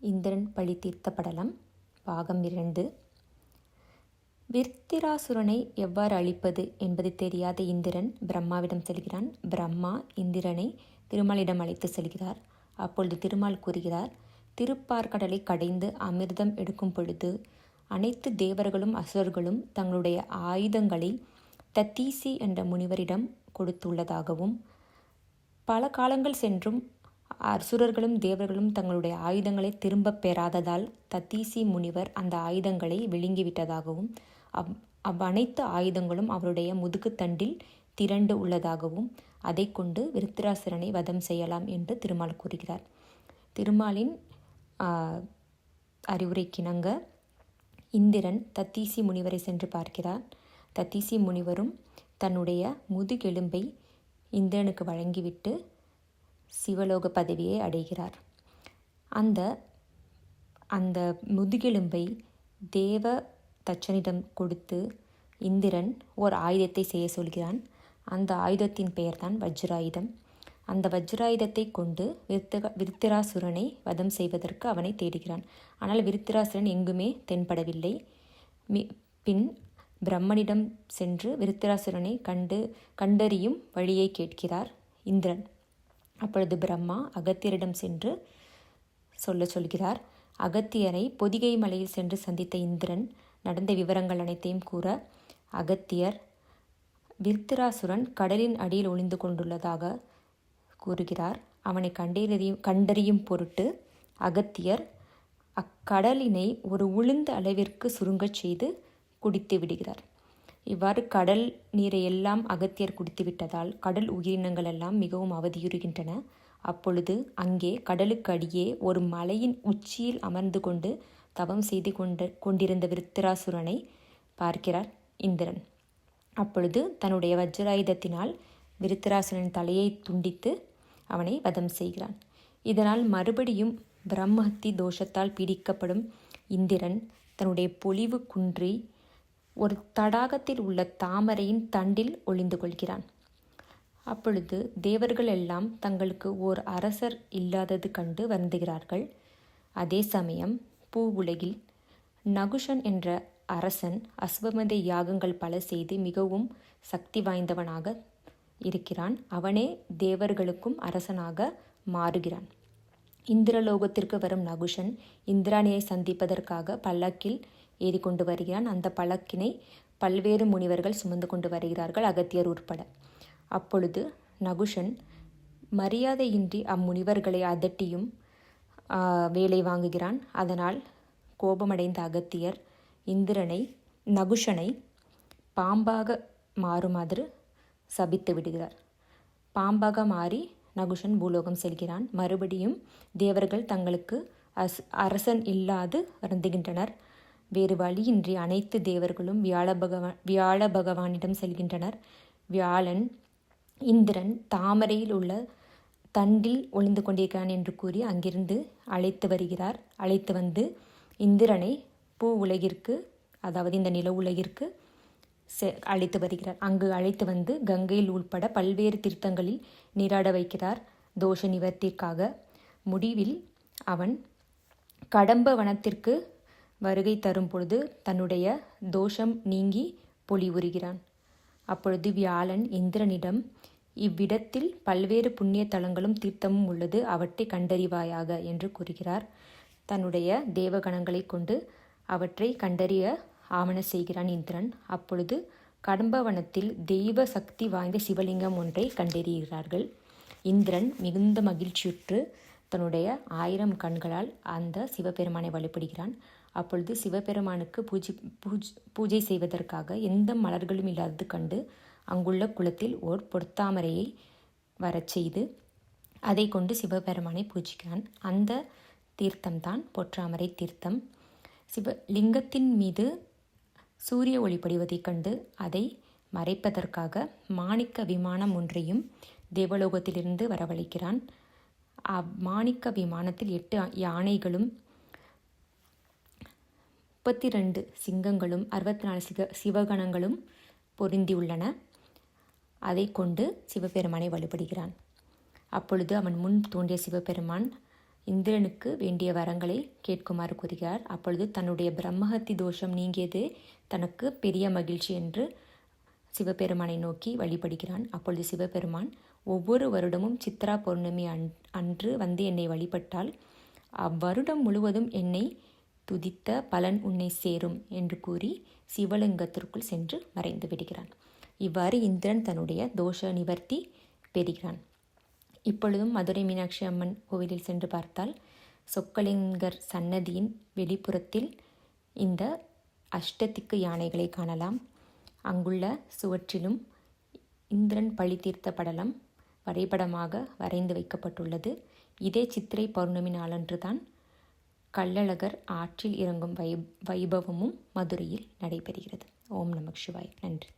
இந்திரன் பழி தீர்த்த படலம் பாகம் இரண்டு. விர்த்திராசுரனை எவ்வாறு அழிப்பது என்பது தெரியாத இந்திரன் பிரம்மாவிடம் செல்கிறான். பிரம்மா இந்திரனை திருமாலிடம் அழைத்து செல்கிறார். அப்பொழுது திருமால் கூறுகிறார் திருப்பார்கடலை கடைந்து அமிர்தம் எடுக்கும் பொழுது அனைத்து தேவர்களும் அசுரர்களும் தங்களுடைய ஆயுதங்களை தத்தீசி என்ற முனிவரிடம் கொடுத்துள்ளதாகவும் பல காலங்கள் சென்றும் அசுரர்களும் தேவர்களும் தங்களுடைய ஆயுதங்களை திரும்பப் பெறாததால் தத்தீசி முனிவர் அந்த ஆயுதங்களை விழுங்கிவிட்டதாகவும் அவ் அவ்வனைத்து ஆயுதங்களும் அவருடைய முதுகுத்தண்டில் திரண்டு உள்ளதாகவும் அதை கொண்டு விருத்திராசுரனை வதம் செய்யலாம் என்று திருமால் கூறுகிறார். திருமாலின் அறிவுரைக்கிணங்க இந்திரன் தத்தீசி முனிவரை சென்று பார்க்கிறார் தத்தீசி முனிவரும் தன்னுடைய முதுகெலும்பை இந்திரனுக்கு வழங்கிவிட்டு சிவலோக பதவியை அடைகிறார். அந்த அந்த முதுகெலும்பை தேவ தச்சனிடம் கொடுத்து இந்திரன் ஓர் ஆயுதத்தை செய்ய சொல்கிறான். அந்த ஆயுதத்தின் பெயர்தான் வஜ்ராயுதம். அந்த வஜ்ராயுதத்தை கொண்டு விருத்தக விருத்திராசுரனை வதம் செய்வதற்கு அவனை தேடுகிறான். ஆனால் விருத்திராசுரன் எங்குமே தென்படவில்லை. மி பின் பிரம்மனிடம் சென்று விருத்திராசுரனை கண்டு கண்டறியும் வழியை கேட்கிறார் இந்திரன். அப்பொழுது பிரம்மா அகத்தியரிடம் சென்று சொல்ல சொல்கிறார் அகத்தியரை பொதிகை மலையில் சென்று சந்தித்த இந்திரன் நடந்த விவரங்கள் அனைத்தையும் கூற அகத்தியர் விருத்திராசுரன் கடலின் அடியில் ஒளிந்து கொண்டுள்ளதாக கூறுகிறார். அவனை கண்டறியும் கண்டறியும் பொருட்டு அகத்தியர் அக்கடலினை ஒரு உளுந்த அளவிற்கு சுருங்கச் செய்து குடித்து விடுகிறார். இவ்வாறு கடல் நீரை எல்லாம் அகத்தியர் குடித்துவிட்டதால் கடல் உயிரினங்கள் எல்லாம் மிகவும் அவதியுறுகின்றன. அப்பொழுது அங்கே கடலுக்கு அடியே ஒரு மலையின் உச்சியில் அமர்ந்து கொண்டு தவம் செய்து கொண்டு கொண்டிருந்த விருத்திராசுரனை பார்க்கிறார் இந்திரன். அப்பொழுது தன்னுடைய வஜ்ராயுதத்தினால் விருத்திராசுரன் தலையை துண்டித்து அவனை வதம் செய்கிறான். இதனால் மறுபடியும் பிரம்மஹத்தி தோஷத்தால் பீடிக்கப்படும் இந்திரன் தன்னுடைய பொலிவு குன்றி ஒரு தடாகத்தில் உள்ள தாமரையின் தண்டில் ஒளிந்து கொள்கிறான். அப்பொழுது தேவர்கள் எல்லாம் தங்களுக்கு ஓர் அரசர் இல்லாதது கண்டு வருந்துகிறார்கள். அதே சமயம் பூ உலகில் நகுஷன் என்ற அரசன் அஸ்வமத யாகங்கள் பல செய்து மிகவும் சக்தி வாய்ந்தவனாக இருக்கிறான். அவனே தேவர்களுக்கும் அரசனாக மாறுகிறான். இந்திரலோகத்திற்கு வரும் நகுஷன் இந்திராணியை சந்திப்பதற்காக பல்லக்கில் ஏறிக்கொண்டு வருகிறான். அந்த பழக்கினை பல்வேறு முனிவர்கள் சுமந்து கொண்டு வருகிறார்கள் அகத்தியர் உட்பட. அப்பொழுது நகுஷன் மரியாதையின்றி அம்முனிவர்களை அதட்டியும் வேலை வாங்குகிறான். அதனால் கோபமடைந்த அகத்தியர் இந்திரனை நகுஷனை பாம்பாக மாறுமாறு சபித்து விடுகிறார். பாம்பாக மாறி நகுஷன் பூலோகம் செல்கிறான். மறுபடியும் தேவர்கள் தங்களுக்கு அஸ் அரசன் இல்லாது வருந்துகின்றனர். வேறு வழியின்றி அனைத்து தேவர்களும் வியாழ பகவான் வியாழ பகவானிடம் செல்கின்றனர். வியாழன் இந்திரன் தாமரையில் உள்ள தண்டில் ஒளிந்து கொண்டிருக்கிறான் என்று கூறி அங்கிருந்து அழைத்து வருகிறார். அழைத்து வந்து இந்திரனை பூ உலகிற்கு அதாவது இந்த நில உலகிற்கு செ அழைத்து வருகிறார். அங்கு அழைத்து வந்து கங்கையில் உள்பட பல்வேறு தீர்த்தங்களில் நீராட வைக்கிறார். தோஷ நிவர்த்திற்காக முடிவில் அவன் கடம்ப வனத்திற்கு வருகை தரும் பொழுது தன்னுடைய தோஷம் நீங்கி பொலிவுறுகிறான் அப்பொழுது வியாழன் இந்திரனிடம் இவ்விடத்தில் பல்வேறு புண்ணிய தலங்களும் தீர்த்தமும் உள்ளது அவற்றை கண்டறிவாயாக என்று கூறுகிறார். தன்னுடைய தேவகணங்களை கொண்டு அவற்றை கண்டறிய ஆவண செய்கிறான் இந்திரன். அப்பொழுது கடம்பவனத்தில் தெய்வ சக்தி வாய்ந்த சிவலிங்கம் ஒன்றை கண்டறிகிறார்கள். இந்திரன் மிகுந்த மகிழ்ச்சியுற்று தன்னுடைய ஆயிரம் கண்களால் அந்த சிவபெருமானை வழிபடுகிறான். அப்பொழுது சிவபெருமானுக்கு பூஜை பூஜ் பூஜை செய்வதற்காக எந்த மலர்களும் இல்லாதது கண்டு அங்குள்ள குளத்தில் ஓர் பொற்தாமரையை வரச் செய்து அதை கொண்டு சிவபெருமானை பூஜிக்கிறான். அந்த தீர்த்தம்தான் பொற்றாமரை தீர்த்தம். சிவ லிங்கத்தின் மீது சூரிய ஒளி கண்டு அதை மறைப்பதற்காக மாணிக்க விமானம் ஒன்றையும் தேவலோகத்திலிருந்து வரவழைக்கிறான். அம்மாணிக்க விமானத்தில் எட்டு யானைகளும் முப்பத்தி ரெண்டு சிங்கங்களும் அறுபத்தி நாலு சிக சிவகணங்களும் பொருந்தியுள்ளன. அதை கொண்டு சிவபெருமானை வழிபடுகிறான். அப்பொழுது அவன் முன் தோன்றிய சிவபெருமான் இந்திரனுக்கு வேண்டிய வரங்களை கேட்குமாறு கூறுகிறார். அப்பொழுது தன்னுடைய பிரம்மஹத்தி தோஷம் நீங்கியது தனக்கு பெரிய மகிழ்ச்சி என்று சிவபெருமானை நோக்கி வழிபடுகிறான். அப்பொழுது சிவபெருமான் ஒவ்வொரு வருடமும் சித்ரா பௌர்ணமி அன் அன்று வந்து என்னை வழிபட்டால் அவ்வருடம் முழுவதும் என்னை துதித்த பலன் உன்னை சேரும் என்று கூறி சிவலிங்கத்திற்குள் சென்று மறைந்து விடுகிறான். இவ்வாறு இந்திரன் தன்னுடைய தோஷ நிவர்த்தி பெறுகிறான். இப்பொழுதும் மதுரை மீனாட்சி அம்மன் கோவிலில் சென்று பார்த்தால் சொக்கலிங்கர் சன்னதியின் வெளிப்புறத்தில் இந்த அஷ்டத்திக்கு யானைகளை காணலாம். அங்குள்ள சுவற்றிலும் இந்திரன் பழி தீர்த்த படலம் வரைபடமாக வரைந்து வைக்கப்பட்டுள்ளது. இதே சித்திரை பௌர்ணமி நாளன்றுதான் கள்ளழகர் ஆற்றில் இறங்கும் வை வைபவமும் மதுரையில் நடைபெறுகிறது. ஓம் நமக் சிவாய். நன்றி.